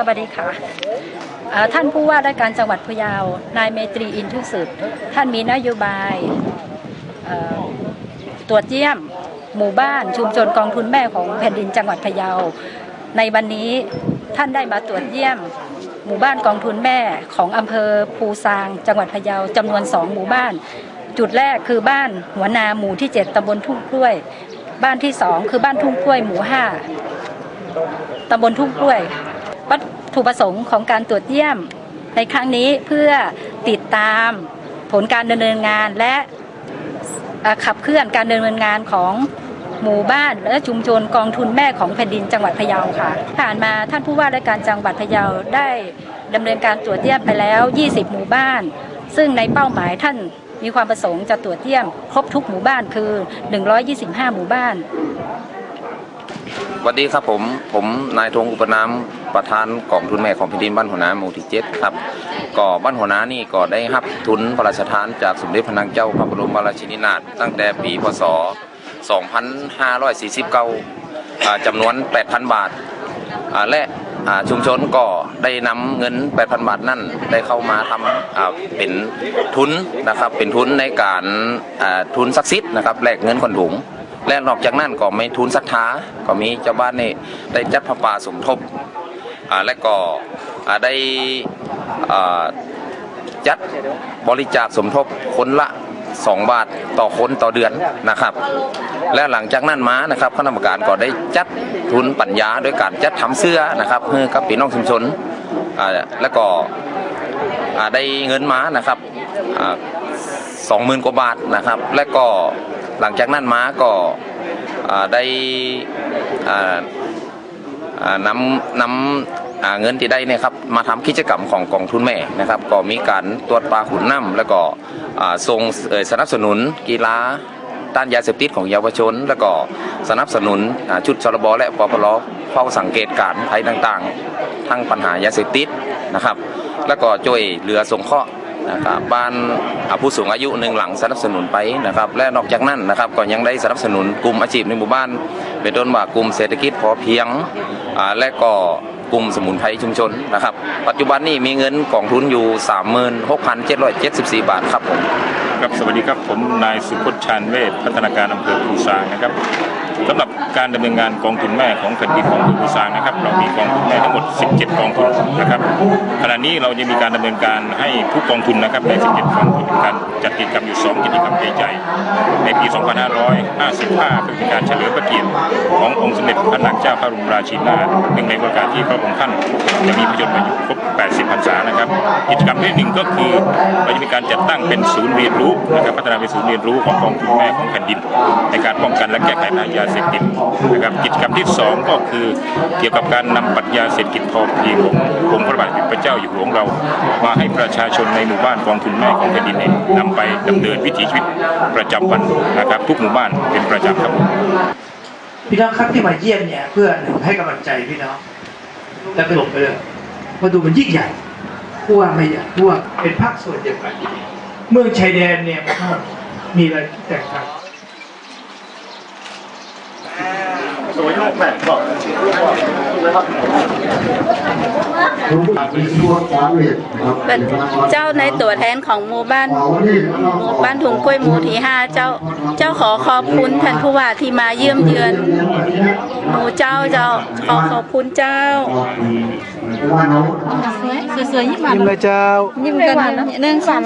สวัสดีค่ะ ท่านผู้ว่าราชการจังหวัดพะเยา นายเมตรีอินทุสุดท่านมีนโยบายตรวจเยี่ยมหมู่บ้านชุมชนกองทุนแม่ของแผ่นดินจังหวัดพะเยา ในวันนี้ท่านได้มาตรวจเยี่ยมหมู่บ้านกองทุนแม่ของอำเภอภูซาง จังหวัดพะเยาจำนวนสองหมู่บ้าน จุดแรกคือบ้านหัวนาหมู่ที่ 7ตำบลทุ่งกล้วย บ้านที่สองคือบ้านทุ่งกล้วยหมู่ห้าตำบลทุ่งกล้วย วัตถุประสงค์ของการตรวจเยี่ยมในครั้งนี้เพื่อติดตามผลการดำเนินงานและขับเคลื่อนการดำเนินงานของหมู่บ้านและชุมชนกองทุนแม่ของแผ่นดินจังหวัดพะเยาค่ะ ผ่านมาท่านผู้ว่าราชการจังหวัดพะเยาได้ดำเนินการตรวจเยี่ยมไปแล้ว 20 หมู่บ้าน ซึ่งในเป้าหมายท่านมีความประสงค์จะตรวจเยี่ยม ครบทุกหมู่บ้านคือ 125 หมู่บ้าน สวัสดีครับผม ผมนายธงอุปนามประธานกองทุนแม่ของแผ่นดินบ้านหัวนาหมู่ที่เจ็ดครับก็บ้านหัวน้านี่ก็ได้รับทุนพระราชทานจากสมเด็จพระนางเจ้าพระบรมราชินีนาถตั้งแต่ปีพศ 2549จำนวน 8,000 บาทและชุมชนก็ได้นำเงิน 8,000 บาทนั่นได้เข้ามาทำเป็นทุนนะครับเป็นทุนในการทุนซักซิดนะครับแลกเงินคนถุง และนอกจากนั้นก็ม่ทุนศรัทธาก็มีเจ้าบ้านนี่ได้จัดพระป่าสมทบและก็ได้จัดบริจาคสมทบคนละ 2 บาทต่อคนต่อเดือนนะครับ และหลังจากนั้นมานะครับคณะกรรมการก็ได้จัดทุนปัญญาโดยการจัดทำเสื้อนะครับให้กับพี่น้องชุมชนและก็ได้เงินมานะครับสองหมื่นกว่าบาทนะครับ และก็ หลังจากนั้นมาก็ได้นำนำเงินที่ได้เนี่ยครับมาทำกิจกรรมของกองทุนแม่นะครับ ก็มีการตรวจปลาขุนน้ำแล้วก็ส่งสนับสนุนกีฬาต้านยาเสพติดของเยาวชน แล้วก็สนับสนุนชุดชลบและปปลเฝ้าสังเกตการณ์ภัยต่างๆ ทั้งปัญหายาเสพติดนะครับ แล้วก็ช่วยเหลือสงเคราะห์ นะครับบ้านผู้สูงอายุหนึ่งหลังสนับสนุนไปนะครับ และนอกจากนั้นนะครับก็ยังได้สนับสนุนกลุ่มอาชีพในหมู่บ้าน เป็นต้นว่ากลุ่มเศรษฐกิจพอเพียงและก็กลุ่มสมุนไพรชุมชนนะครับ ปัจจุบันนี้มีเงินกองทุนอยู่ 36,774 บาทครับผม ครับสวัสดีครับผมนายสุพจน์ชาญเวชพัฒนาการอำเภอภูซางนะครับสำหรับการดำเนินงานกองทุนแม่ของแผ่นดินของอำเภอภูซางนะครับ เรามีกองทุนแม่ทั้งหมด 17 กองทุนนะครับขณะนี้เราจะมีการดำเนินการให้ทุกกองทุนนะครับใน 17 กองทุนมีการจัดกิจกรรมอยู่ 2 กิจกรรมใหญ่ๆในปี 2555เป็นการเฉลิมพระเกียรติขององค์สมเด็จพระนางเจ้าพระบรมราชินีนาถเนื่งในโอกาสที่พระองค์ท่านจะมีพระชนมายุครบ 80 พรรษา นะครับกิจกรรมที่หนึ่งก็คือเราจะมีการจัดตั้งเป็นศูนย์เรียนรู้นะครับพัฒนาเป็นศูนย์เรียนรู้ของกองทุนแม่ของแผ่นดิน ในการป้องกันและแก้ไขปัญหายาเสพติดนะครับกิจกรรมที่สองก็คือเกี่ยวกับการนำปรัชญาเศรษฐกิจพอเพียงขององค์พระบาทสมเด็จพระเจ้าอยู่หัวของเรา มาให้ประชาชนในหมู่บ้านกองทุนแม่ของแผ่นดินเนี่ยนำไปดำเนินวิถีชีวิตประจำวันนะครับทุกหมู่บ้านเป็นประจำครับพี่น้องครับที่มาเยี่ยมเนี่ยเพื่อหนึ่งให้กำลังใจพี่น้องแล้วก็หลบไปเลยมาดูมันยิ่งใหญ่ ผู้วไม่ใหญ่ผู้วเป็นภาคส่วนเดียวกัน เมืองชายแดนเนี่ยมันก็มีอะไรที่แตกต่าง เป็นเจ้าในตัวแทนของหมู่บ้านหมู่บ้านถุงกล้วยหมู่ที่ห้าเจ้า เจ้าขอขอบคุณท่านผู้ว่าที่มาเยี่ยมเยือนหมู่เจ้าเจ้าขอขอบคุณเจ้าสวยๆยิ้มยิ้มเลยเจ้ายิ้มกันหนึ่งสาม